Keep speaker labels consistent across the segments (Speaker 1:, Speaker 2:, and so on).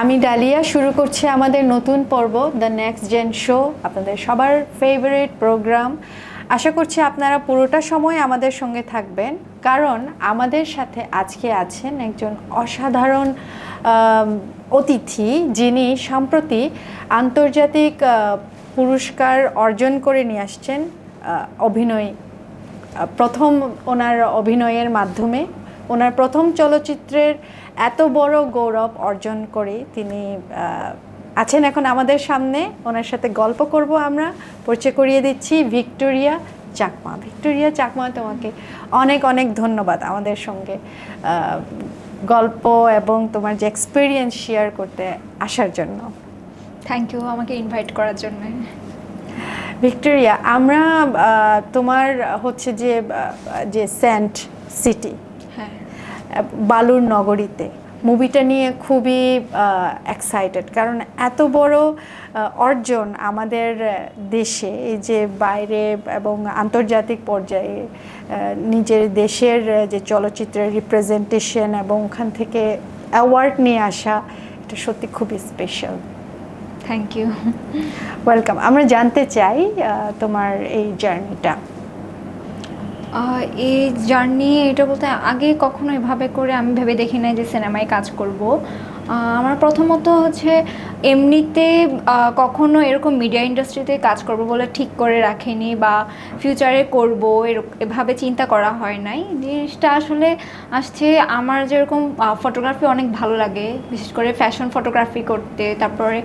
Speaker 1: আমি ডালিয়া, শুরু করছি আমাদের নতুন পর্ব দ্য নেক্সট জেন শো আপনাদের সবার ফেভারিট প্রোগ্রাম আশা করছি আপনারা পুরোটা সময় আমাদের সঙ্গে থাকবেন, কারণ আমাদের সাথে আজকে আছেন একজন অসাধারণ অতিথি যিনি সম্প্রতি আন্তর্জাতিক পুরস্কার অর্জন করে নিয়ে আসছেন অভিনয় প্রথম ওনার অভিনয়ের মাধ্যমে। ওনার প্রথম চলচ্চিত্রের এত বড় গৌরব অর্জন করে তিনি আছেন এখন আমাদের সামনে। ওনার সাথে গল্প করব আমরা। পরিচয় করিয়ে দিচ্ছি ভিক্টোরিয়া চাকমা। ভিক্টোরিয়া চাকমা তোমাকে অনেক অনেক ধন্যবাদ আমাদের সঙ্গে গল্প এবং তোমার যে এক্সপিরিয়েন্স শেয়ার করতে আসার জন্য।
Speaker 2: থ্যাংক ইউ আমাকে ইনভাইট করার জন্য।
Speaker 1: ভিক্টোরিয়া আমরা তোমার হচ্ছে যে যে সেন্ট সিটি বালুর নগরীতে। মুভিটা নিয়ে খুবই এক্সাইটেড কারণ এত বড় অর্জন আমাদের দেশে এই যে বাইরে এবং আন্তর্জাতিক পর্যায়ে নিজের দেশের যে চলচ্চিত্রের রিপ্রেজেন্টেশন এবং ওখান থেকে অ্যাওয়ার্ড নিয়ে আসা এটা সত্যি খুবই স্পেশাল
Speaker 2: থ্যাংক ইউ
Speaker 1: ওয়েলকাম আমরা জানতে চাই তোমার এই জার্নিটা
Speaker 2: এই জার্নি এটা বলতে আগে কখনো এভাবে করে আমি ভেবে দেখি নাই যে সিনেমায় কাজ করব। আমার প্রথমত হচ্ছে এমনিতে কখনো এরকম মিডিয়া ইন্ডাস্ট্রিতে কাজ করব বলে ঠিক করে রাখেনি বা ফিউচারে করব এভাবে চিন্তা করা হয় নাই। জিনিসটা আসলে আসছে আমার যেরকম ফটোগ্রাফি অনেক ভালো লাগে। বিশেষ করে ফ্যাশন ফটোগ্রাফি করতে, তারপরে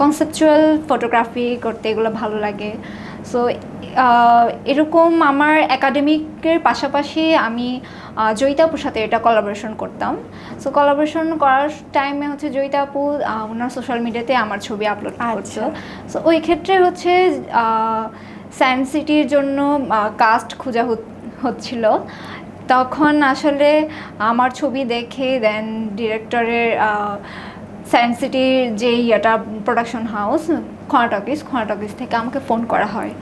Speaker 2: কনসেপচুয়াল ফটোগ্রাফি করতে এগুলো ভালো লাগে। সো এরকম আমার একাডেমিকের পাশাপাশি আমি আহ, জয়িতা আপুর সাথে এটা কলাবোরেশন করতাম। সো কলাবোরেশন করার টাইমে হচ্ছে জয়িতা আপু ওনার সোশ্যাল মিডিয়াতে আমার ছবি আপলোড করতো।
Speaker 1: আচ্ছা।
Speaker 2: সো ওই ক্ষেত্রে হচ্ছে সায়েন্স সিটির জন্য কাস্ট খোঁজা হচ্ছিল। তখন আসলে আমার ছবি দেখে দেন ডিরেক্টরের সায়েন্স সিটির যে ইয়েটা production house Khowa talkies Khowa talkies থেকে আমাকে ফোন করা হয়।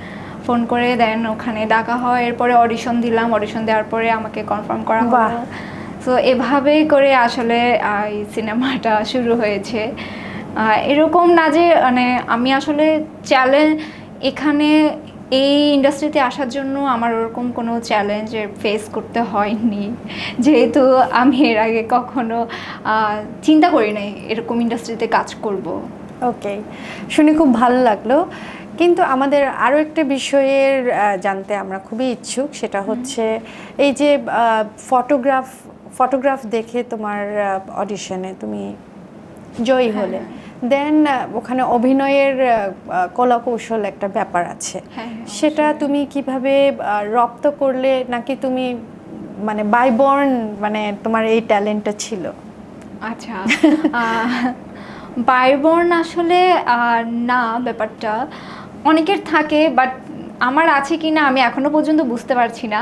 Speaker 2: ফোন করে দেন ওখানে ডাকা হয় এরপরে অডিশন দিলাম অডিশন দেওয়ার পরে আমাকে কনফার্ম করা। হলো। সো এভাবেই করে আসলে এই সিনেমাটা শুরু হয়েছে। এরকম না যে মানে আমি আসলে চ্যালেঞ্জ এখানে এই ইন্ডাস্ট্রিতে আসার জন্য আমার ওরকম কোনো চ্যালেঞ্জের ফেস করতে হয়নি। যেহেতু আমি এর আগে কখনো চিন্তা করি নাই এরকম ইন্ডাস্ট্রিতে কাজ করব।
Speaker 1: ওকে শুনে খুব ভালো লাগল। কিন্তু আমাদের আরও একটা বিষয়ের জানতে আমরা খুবই ইচ্ছুক সেটা হচ্ছে এই যে ফটোগ্রাফ ফটোগ্রাফ দেখে তোমার অডিশনে তুমি জয়ী হলে। দেন ওখানে অভিনয়ের কলা কৌশল একটা ব্যাপার আছে।
Speaker 2: হ্যাঁ
Speaker 1: সেটা তুমি কীভাবে রপ্ত করলে নাকি তুমি মানে বাইবর্ন মানে তোমার এই ট্যালেন্টটা ছিল?
Speaker 2: আচ্ছা বাইবর্ন আসলে না ব্যাপারটা। অনেকের থাকে, বাট আমার আছে কি না আমি এখনও পর্যন্ত বুঝতে পারছি না।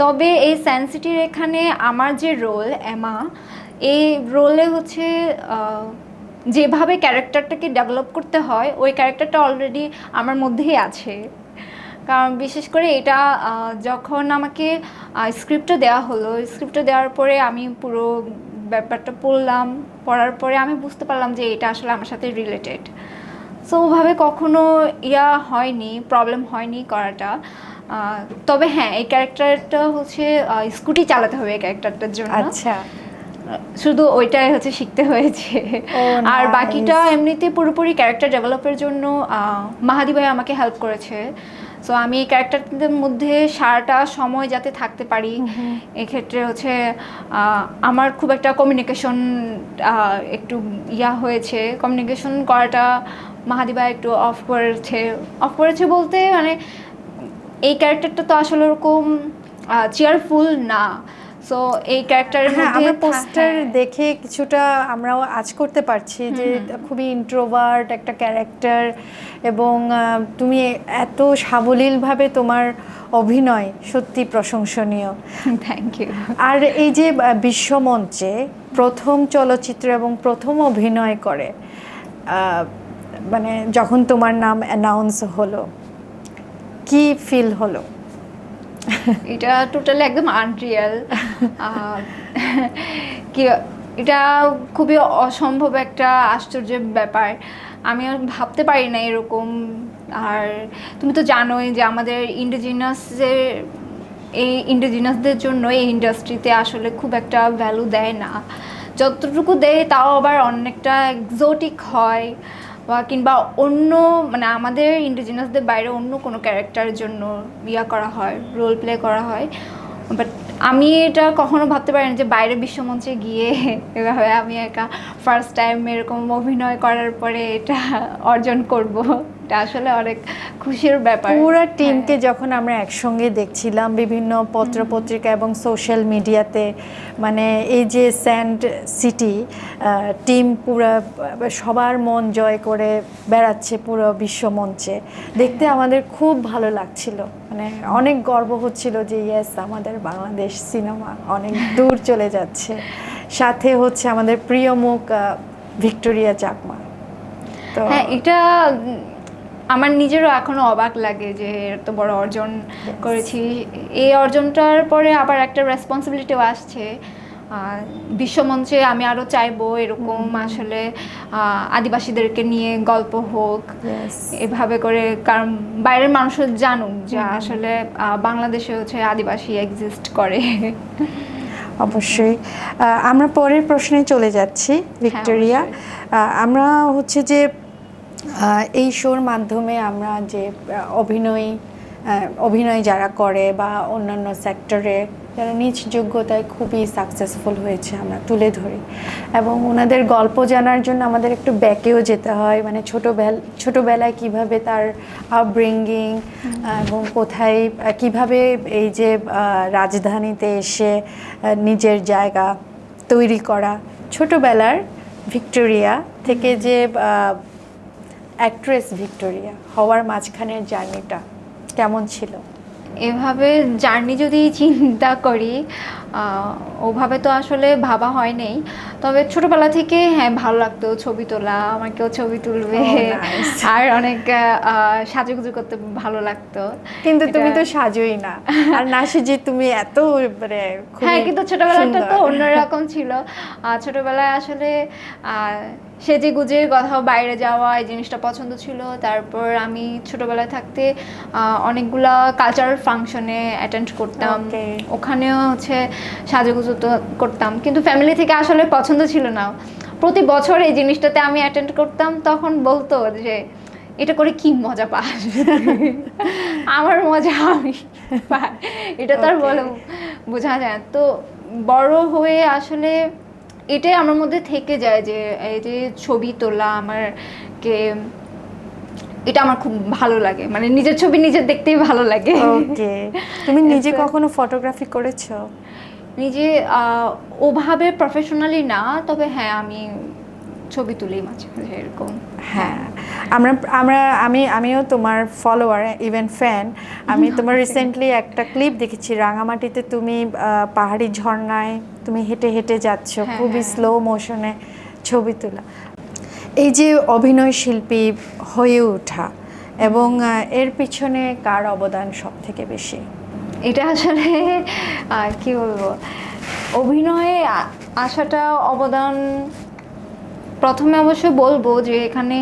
Speaker 2: তবে এই সেন্সিটির এখানে আমার যে রোল, এমা, এই রোলে হচ্ছে যেভাবে ক্যারেক্টারটাকে ডেভেলপ করতে হয়, ওই ক্যারেক্টারটা অলরেডি আমার মধ্যেই আছে। কারণ বিশেষ করে এটা যখন আমাকে স্ক্রিপ্টটা দেওয়া হলো, স্ক্রিপ্টটা দেওয়ার পরে আমি পুরো ব্যাপারটা পড়লাম, পড়ার পরে আমি বুঝতে পারলাম যে এটা আসলে আমার সাথে রিলেটেড সো ওভাবে কখনো ইয়া হয়নি প্রবলেম হয়নি করাটা। তবে হ্যাঁ এই ক্যারেক্টারটা হচ্ছে স্কুটি চালাতে হবে এই ক্যারেক্টারটার জন্য।
Speaker 1: আচ্ছা।
Speaker 2: শুধু ওইটাই হচ্ছে শিখতে হয়েছে। আর বাকিটা এমনিতে পুরোপুরি ক্যারেক্টার ডেভেলপের জন্য মাহাদি ভাই আমাকে হেল্প করেছে। সো আমি এই ক্যারেক্টারদের মধ্যে সারাটা সময় যাতে থাকতে পারি এক্ষেত্রে হচ্ছে আমার খুব একটা কমিউনিকেশন একটু ইয়া হয়েছে। কমিউনিকেশন করাটা মাহাদি ভাই একটু অফ করেছে। অফ করেছে বলতে মানে এই ক্যারেক্টারটা তো আসলে ওরকম চেয়ারফুল না। সো এই ক্যারেক্টারের
Speaker 1: হ্যাঁ
Speaker 2: মধ্যে
Speaker 1: আমরা পোস্টার
Speaker 2: হ্যাঁ।
Speaker 1: দেখে কিছুটা আমরাও আজ করতে পারছি যে খুবই ইন্ট্রোভার্ট একটা ক্যারেক্টার এবং তুমি এত সাবলীলভাবে তোমার অভিনয় সত্যি প্রশংসনীয়।
Speaker 2: থ্যাংক ইউ
Speaker 1: আর এই যে বিশ্বমঞ্চে প্রথম চলচ্চিত্র এবং প্রথম অভিনয় করে মানে যখন তোমার নাম অ্যানাউন্স হলো কি ফিল হলো?
Speaker 2: এটা টোটালি একদম আনরিয়াল কি এটা খুবই অসম্ভব একটা আশ্চর্যের ব্যাপার। আমি ভাবতে পারি না এরকম। আর তুমি তো জানোই যে আমাদের ইন্ডিজিনাসের এই ইন্ডিজিনাসদের জন্য এই ইন্ডাস্ট্রিতে আসলে খুব একটা ভ্যালু দেয় না। যতটুকু দেয় তাও আবার অনেকটা এক্সোটিক হয়। বা কিংবা অন্য মানে আমাদের ইন্ডিজিনাসদের বাইরে অন্য কোনো ক্যারেক্টারের জন্য ইয়া করা হয় রোল প্লে করা হয়। বাট আমি এটা কখনো ভাবতে পারি না যে বাইরে বিশ্বমঞ্চে গিয়ে এভাবে আমি একা ফার্স্ট টাইম এরকম অভিনয় করার পরে এটা অর্জন করব। এটা আসলে অনেক খুশির ব্যাপার।
Speaker 1: পুরো
Speaker 2: হ্যাঁ।
Speaker 1: টিমকে যখন আমরা একসঙ্গে দেখছিলাম বিভিন্ন পত্র পত্রিকা এবং সোশ্যাল মিডিয়াতে মানে এই যে স্যান্ড সিটি টিম পুরো সবার মন জয় করে বেড়াচ্ছে পুরো বিশ্বমঞ্চে দেখতে আমাদের খুব ভালো লাগছিল। মানে অনেক গর্ব হচ্ছিল যে ইয়েস আমাদের বাংলাদেশ সিনেমা অনেক দূর চলে যাচ্ছে। সাথে হচ্ছে আমাদের প্রিয় মুখ ভিক্টোরিয়া চাকমা। তো
Speaker 2: হ্যাঁ এটা আমার নিজেরও এখনও অবাক লাগে যে এত বড় অর্জন করেছি। এই অর্জনটার পরে আবার একটা রেসপন্সিবিলিটিও আসছে। বিশ্বমঞ্চে আমি আরও চাইব এরকম আসলে আদিবাসীদেরকে নিয়ে গল্প হোক। এভাবে করে কারণ বাইরের মানুষও জানুক যে আসলে বাংলাদেশে হচ্ছে আদিবাসী এক্সিস্ট করে।
Speaker 1: অবশ্যই। আমরা পরের প্রশ্নে চলে যাচ্ছি ভিক্টোরিয়া। আমরা হচ্ছে যে এই শোর মাধ্যমে আমরা যে অভিনয় অভিনয় যারা করে বা অন্যান্য সেক্টরে যারা নিজ যোগ্যতায় খুবই সাকসেসফুল হয়েছে আমরা তুলে ধরি। এবং ওনাদের গল্প জানার জন্য আমাদের একটু ব্যাকেও যেতে হয় মানে ছোটোবেলা, ছোটোবেলায় কীভাবে তার আপব্রিঙ্গিং এবং কোথায় কীভাবে এই যে রাজধানীতে এসে নিজের জায়গা তৈরি করা। ছোটোবেলার ভিক্টোরিয়া থেকে যে অ্যাক্ট্রেস ভিক্টোরিয়া হওয়ার মাঝখানের জার্নিটা কেমন ছিল?
Speaker 2: এভাবে জার্নি যদি চিন্তা করি ওভাবে তো আসলে ভাবা হয় নাই। তবে ছোটবেলা থেকে হ্যাঁ ভালো লাগতো ছবি তোলা আমার কেউ ছবি তুলবে।
Speaker 1: Oh,
Speaker 2: আর অনেক সাজুগুজু করতে ভালো লাগতো।
Speaker 1: কিন্তু তুমি তো সাজোই না। আর না সেজে তুমি এত মানে
Speaker 2: হ্যাঁ কিন্তু ছোটবেলাটা তো অন্যরকম ছিল। ছোটবেলায় আসলে আহ, সেজে গুজে কোথাও বাইরে যাওয়া এই জিনিসটা পছন্দ ছিল। তারপর আমি ছোটবেলায় থাকতে অনেকগুলা কালচারাল ফাংশনে অ্যাটেন্ড করতাম। ওখানেও হচ্ছে সাজুগুজু তো করতাম। কিন্তু ফ্যামিলি থেকে আসলে পছন্দ ছিল না। প্রতি বছর এই জিনিসটাতে আমি অ্যাটেন্ড করতাম তখন বলতো যে এটা করে কি মজা পাস? আমার মজা আমি এটা তো আর. বলে বোঝা যায় তো বড় হয়ে আসলে এটাই আমার মধ্যে থেকে যায় যে এই যে ছবি তোলা আমার কে এটা আমার খুব ভালো লাগে। মানে নিজের ছবি নিজের দেখতেই ভালো লাগে।
Speaker 1: ওকে তুমি নিজে কখনো ফটোগ্রাফি করেছ?
Speaker 2: নিজে ওভাবে প্রফেশনালি না তবে হ্যাঁ আমি ছবি তুলি মাঝে মাঝে এরকম।
Speaker 1: হ্যাঁ। আমরা আমরা আমি আমিও তোমার ফলোয়ার ইভেন ফ্যান আমি তোমার রিসেন্টলি একটা ক্লিপ দেখেছি রাঙামাটিতে তুমি পাহাড়ি ঝর্ণায় তুমি হেঁটে হেঁটে যাচ্ছ
Speaker 2: হ্যাঁ,
Speaker 1: খুবই
Speaker 2: হ্যাঁ।
Speaker 1: স্লো মোশনে ছবি তোলা। এই যে অভিনয় শিল্পী হয়ে ওঠা এবং এর পিছনে কার অবদান সব থেকে বেশি?
Speaker 2: এটা আসলে কি বলব? অভিনয়ে আসাটা অবদান প্রথমে অবশ্য বলব যে এখানে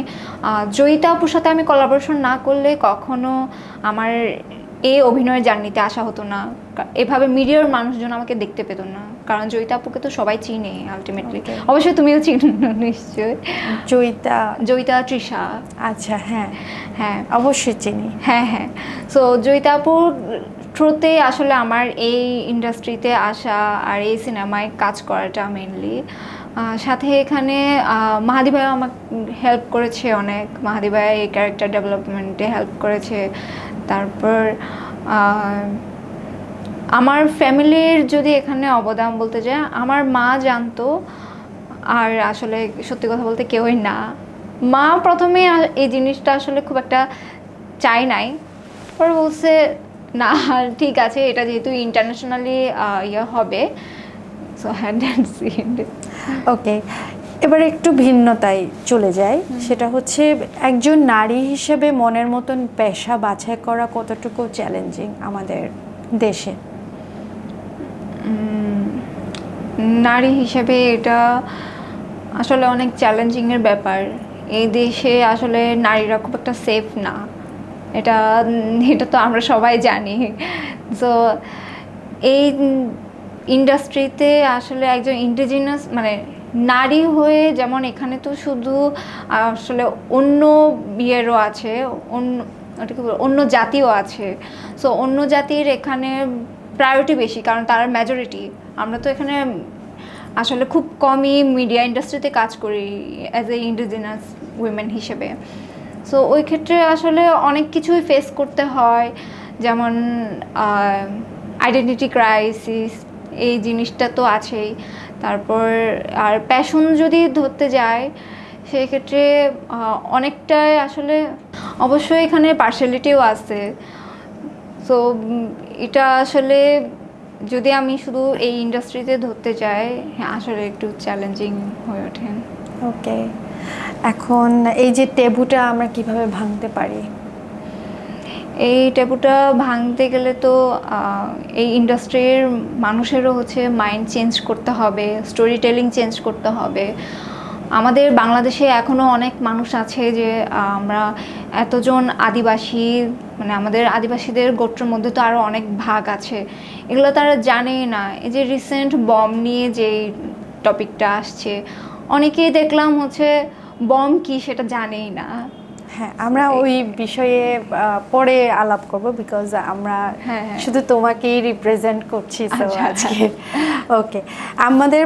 Speaker 2: জয়িতা আপুর সাথে আমি কোলাবোরেশন না করলে কখনো আমার এই অভিনয়ের জার্নিতে আসা হতো না। এভাবে মিডিয়ার মানুষজন আমাকে দেখতে পেতো না। কারণ জয়িতা আপুকে তো সবাই চিনে আলটিমেটলি অবশ্যই তুমিও চিনো নিশ্চয়ই।
Speaker 1: জয়িতা।
Speaker 2: জয়িতা তৃষা।
Speaker 1: আচ্ছা হ্যাঁ।
Speaker 2: হ্যাঁ।
Speaker 1: অবশ্যই চিনি।
Speaker 2: হ্যাঁ হ্যাঁ। সো জয়িতা আপুর থ্রুতে আসলে আমার এই ইন্ডাস্ট্রিতে আসা আর এই সিনেমায় কাজ করাটা মেনলি সাথে এখানে মাহাদি ভাইও হেল্প করেছে অনেক। মাহাদি ভাই এই ক্যারেক্টার ডেভেলপমেন্টে হেল্প করেছে। তারপর আমার ফ্যামিলির যদি এখানে অবদান বলতে যায় আমার মা জানতো, আর আসলে সত্যি কথা বলতে কেউই না। মা প্রথমে এই জিনিসটা আসলে খুব একটা চাই নাই। পরে বলছে, না, ঠিক আছে, এটা যেহেতু ইন্টারন্যাশনালি ইয়ে হবে সো হ্যান্ড অ্যান্ড সিড
Speaker 1: ওকে এবার একটু ভিন্নতায় চলে যায় সেটা হচ্ছে একজন নারী হিসেবে মনের মতন পেশা বাছাই করা কতটুকু চ্যালেঞ্জিং আমাদের দেশে?
Speaker 2: নারী হিসেবে এটা আসলে অনেক চ্যালেঞ্জিংয়ের ব্যাপার। এই দেশে আসলে নারীরা খুব একটা সেফ না। এটা এটা তো আমরা সবাই জানি। সো এই ইন্ডাস্ট্রিতে আসলে একজন ইন্ডিজিনাস মানে নারী হয়ে যেমন এখানে তো শুধু, আসলে অন্য বিয়েরও আছে, অন্য অন্য জাতিও আছে। সো অন্য জাতির এখানে প্রায়োরিটি বেশি, কারণ তারা মেজরিটি আমরা তো এখানে আসলে খুব কমই মিডিয়া ইন্ডাস্ট্রিতে কাজ করি অ্যাজ এ ইন্ডিজিনাস উইমেন হিসেবে। সো ওই ক্ষেত্রে আসলে অনেক কিছুই ফেস করতে হয়, যেমন আইডেন্টিটি ক্রাইসিস এই জিনিসটা তো আছেই। তারপর আর প্যাশন যদি ধরতে যায়, সেক্ষেত্রে অনেকটাই আসলে অবশ্যই এখানে পার্সিয়ালিটিও আছে। সো এটা আসলে যদি আমি শুধু এই ইন্ডাস্ট্রিতে ধরতে যাই হ্যাঁ আসলে একটু চ্যালেঞ্জিং হয়ে ওঠে।
Speaker 1: ওকে এখন এই যে টেবুটা আমরা কীভাবে ভাঙতে পারি?
Speaker 2: এই ট্যাবুটা ভাঙতে গেলে তো এই ইন্ডাস্ট্রির মানুষেরও হচ্ছে মাইন্ড চেঞ্জ করতে হবে স্টোরি টেলিং চেঞ্জ করতে হবে। আমাদের বাংলাদেশে এখনও অনেক মানুষ আছে যে, আমরা এতজন আদিবাসী মানে আমাদের আদিবাসীদের গোত্রের মধ্যে তো আরও অনেক ভাগ আছে। এগুলো তারা জানেই না। এই যে রিসেন্ট বম নিয়ে যে টপিকটা আসছে, অনেকেই দেখলাম হচ্ছে বম কি সেটা জানেই না।
Speaker 1: হ্যাঁ আমরা ওই বিষয়ে পরে আলাপ করব বিকজ আমরা
Speaker 2: হ্যাঁ, হ্যাঁ।
Speaker 1: শুধু তোমাকেই রিপ্রেজেন্ট করছি তো
Speaker 2: আচ্ছা।
Speaker 1: আজকে ওকে আমাদের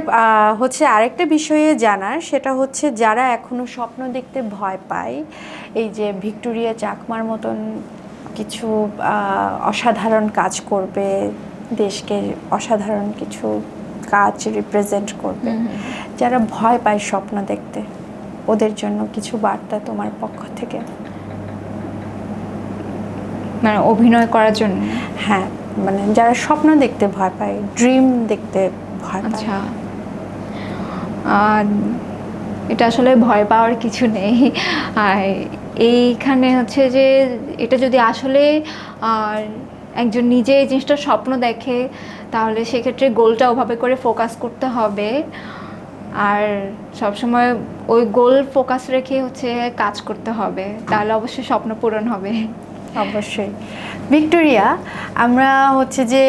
Speaker 1: হচ্ছে আরেকটা বিষয়ে জানার সেটা হচ্ছে যারা এখনও স্বপ্ন দেখতে ভয় পায় এই যে ভিক্টোরিয়া চাকমার মতন কিছু অসাধারণ কাজ করবে দেশকে অসাধারণ কিছু কাজ রিপ্রেজেন্ট করবে যারা ভয় পায় স্বপ্ন দেখতে ওদের জন্য কিছু বার্তা তোমার পক্ষ থেকে।
Speaker 2: মানে অভিনয় করার জন্য?
Speaker 1: হ্যাঁ মানে যারা স্বপ্ন দেখতে ভয় পায় ড্রিম দেখতে ভয় পায়।
Speaker 2: আচ্ছা। আর এটা আসলে ভয় পাওয়ার কিছু নেই। আর এইখানে হচ্ছে যে এটা যদি আসলে আর একজন নিজে এই জিনিসটা স্বপ্ন দেখে তাহলে সেক্ষেত্রে গোলটা ওভাবে করে ফোকাস করতে হবে। আর সবসময় ওই গোল ফোকাস রেখে হচ্ছে কাজ করতে হবে। তাহলে অবশ্যই স্বপ্ন পূরণ হবে।
Speaker 1: অবশ্যই। ভিক্টোরিয়া, আমরা হচ্ছে যে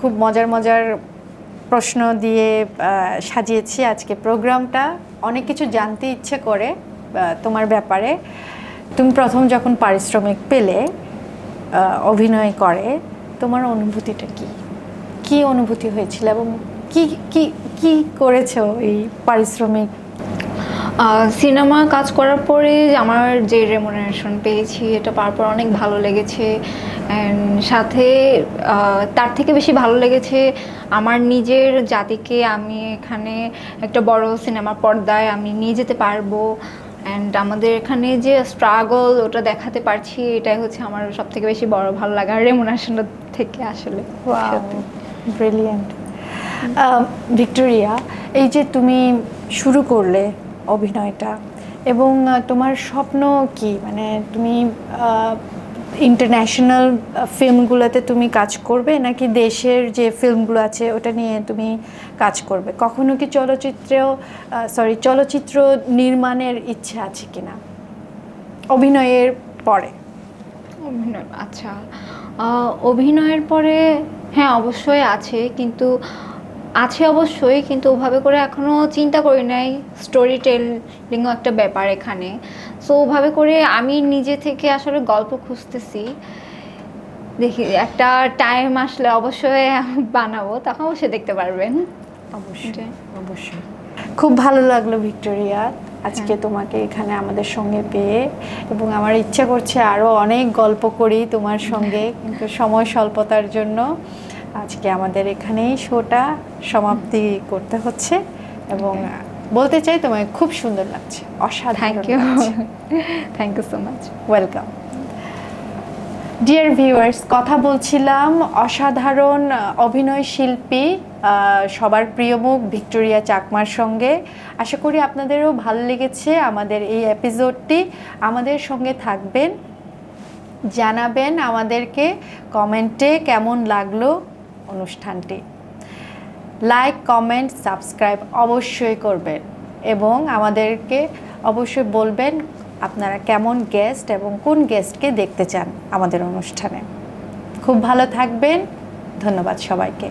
Speaker 1: খুব মজার মজার প্রশ্ন দিয়ে সাজিয়েছি আজকে প্রোগ্রামটা। অনেক কিছু জানতে ইচ্ছে করে তোমার ব্যাপারে। তুমি প্রথম যখন পারিশ্রমিক পেলে অভিনয় করে, তোমার অনুভূতিটা কি? কি অনুভূতি হয়েছিল এবং কি কি কি করেছ এই পারিশ্রমিক?
Speaker 2: সিনেমা কাজ করার পরে আমার যে রেমুনারেশন পেয়েছি এটা পাওয়ার পর অনেক ভালো লেগেছে। অ্যান্ড সাথে তার থেকে বেশি ভালো লেগেছে আমার নিজের জাতিকে আমি এখানে একটা বড় সিনেমার পর্দায় আমি নিয়ে যেতে পারব। অ্যান্ড আমাদের এখানে যে স্ট্রাগল ওটা দেখাতে পারছি এটাই হচ্ছে আমার সব থেকে বেশি বড় ভালো লাগা রেমুনারেশনের থেকে আসলে।
Speaker 1: ব্রিলিয়েন্ট ভিক্টোরিয়া, এই যে তুমি শুরু করলে অভিনয়টা এবং তোমার স্বপ্ন কি? মানে তুমি ইন্টারন্যাশনাল ফিল্মগুলোতে তুমি কাজ করবে নাকি দেশের যে ফিল্মগুলো আছে ওটা নিয়ে তুমি কাজ করবে? কখনো কি চলচ্চিত্রেও সরি চলচ্চিত্র নির্মাণের ইচ্ছে আছে কিনা? অভিনয়ের পরে।
Speaker 2: অভিনয় আচ্ছা। অভিনয়ের পরে হ্যাঁ অবশ্যই আছে। কিন্তু আছে অবশ্যই কিন্তু ওভাবে করে এখনও চিন্তা করি নাই। স্টোরি টেলিংও একটা ব্যাপার এখানে। সো ওভাবে করে আমি নিজে থেকে আসলে গল্প খুঁজতেছি। দেখি একটা টাইম আসলে অবশ্যই বানাবো তখন অবশ্যই দেখতে পারবেন।
Speaker 1: অবশ্যই অবশ্যই। খুব ভালো লাগল ভিক্টোরিয়া। আজকে তোমাকে এখানে আমাদের সঙ্গে পেয়ে এবং আমার ইচ্ছা করছে আরও অনেক গল্প করি তোমার সঙ্গে কিন্তু সময় স্বল্পতার জন্য। আজকে আমাদের এখানেই শোটা সমাপ্তি করতে হচ্ছে এবং বলতে চাই তোমায় খুব সুন্দর লাগছে অসাধারণ
Speaker 2: thank you thank you so much
Speaker 1: welcome dear viewers কথা বলছিলাম অসাধারণ অভিনয় শিল্পী সবার প্রিয় মুখ ভিক্টোরিয়া চাকমার সঙ্গে। আশা করি আপনাদেরও ভালো লেগেছে আমাদের এই এপিসোডটি। আমাদের সঙ্গে থাকবেন জানাবেন আমাদেরকে কমেন্টে কেমন লাগল। অনুষ্ঠানটি। লাইক কমেন্ট সাবস্ক্রাইব অবশ্যই করবেন এবং আমাদেরকে অবশ্যই বলবেন আপনারা কেমন গেস্ট এবং কোন গেস্টকে দেখতে চান আমাদের অনুষ্ঠানে। খুব ভালো থাকবেন। ধন্যবাদ সবাইকে।